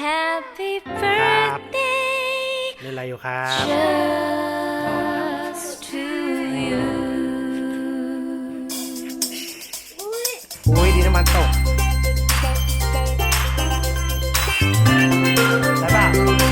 Happy ครับ birthday เล่นอะไรอยู่ครับ just to you อุ้ยดีน้ำมันตกได้ป่ะ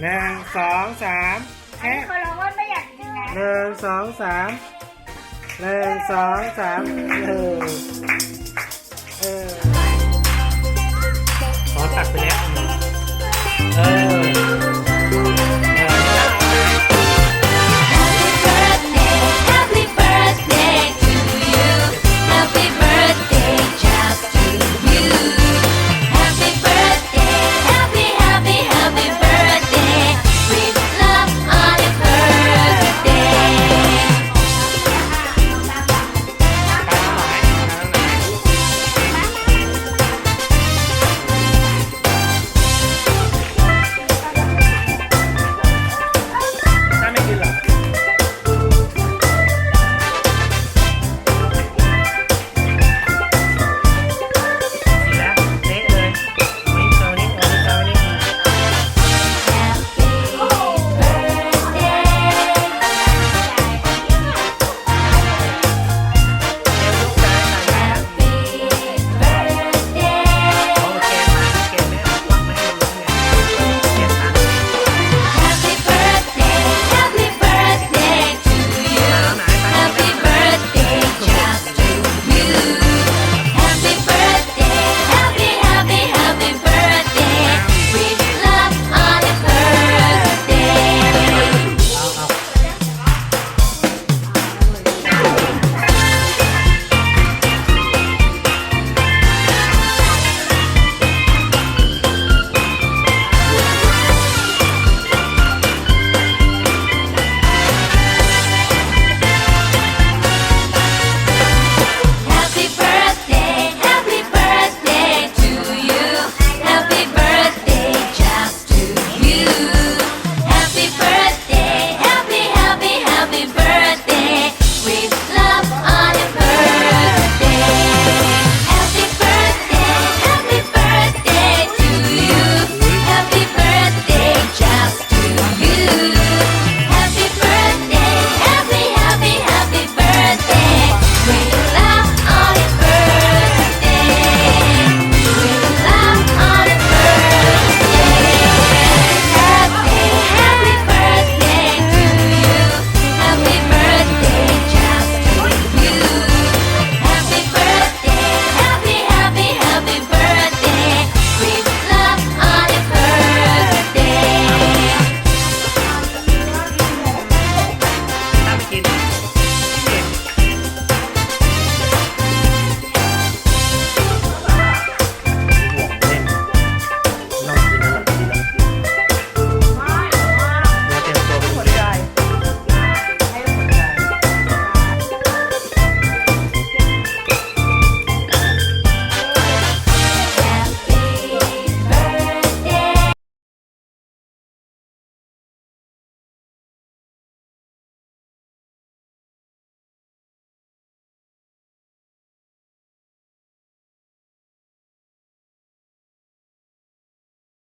หนึ่งสองสามแค่คนเราก็ไม่อยากกินนะหนึ่งสองสามหนึ่งสองสามเออเออขอตักไปแล้วเออ